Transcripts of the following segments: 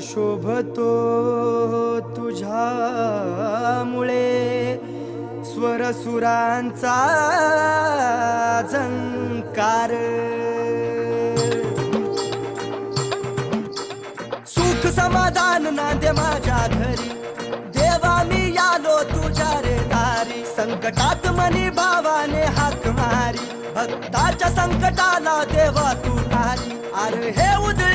शोभतो तुझ्यामुळे. स्वरसुरांचा झंकार. सुख समाधान नांदे माझ्या घरी. देवा मी आलो तुझ्या रे दारी. संकटात मनी भावाने हाक मारी. भक्ताच्या संकटाला देवा तू तारी अरे हे उदय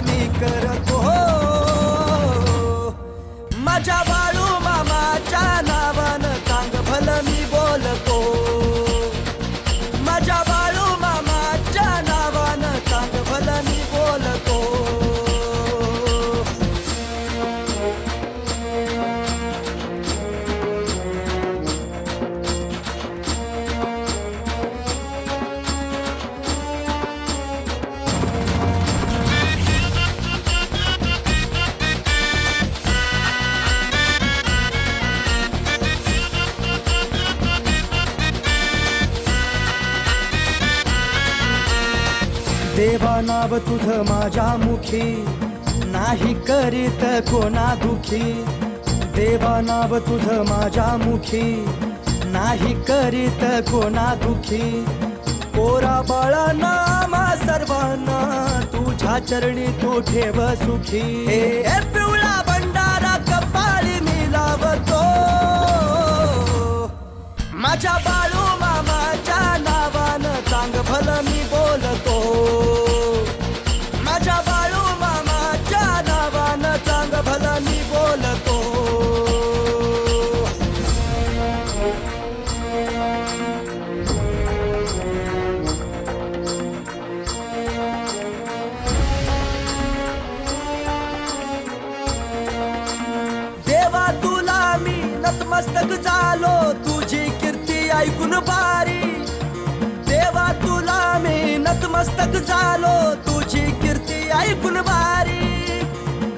मी करतो. हो. देवा नाव तुझ माझ्या मुखी. नाही करीत कोणा दुखी. देवा नाव तुझ माझ्या मुखी. नाही करीत कोणा दुखी. कोरा बाळा नामा सर्वांना तुझ्या चरणी तू ठेव सुखी. नतमस्तक झालो. तुझी कीर्ती ऐकून बारी देवा तुला मी नतमस्तक झालो. तुझी कीर्ती ऐकून बारी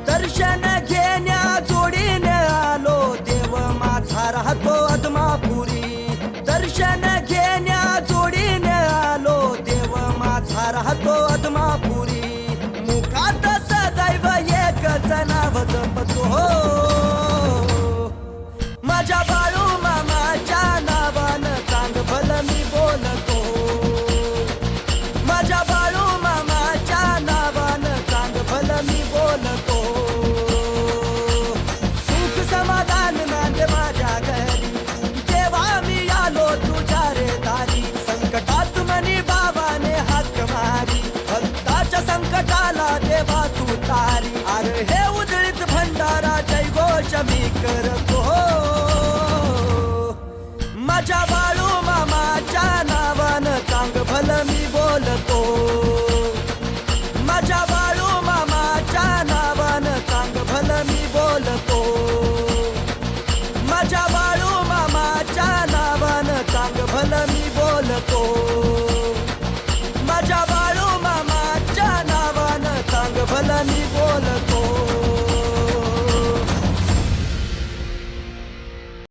दर्शन घेण्या जोडीने आलो. देव माझा राहतो अदमापुरी दर्शन घेण्या जोडीने आलो. देव माझा राहतो अदमापुरी मुखात सदैव एकच नाव सारी. अरे हे उदळीत भंडारा जय घोष मी करतो.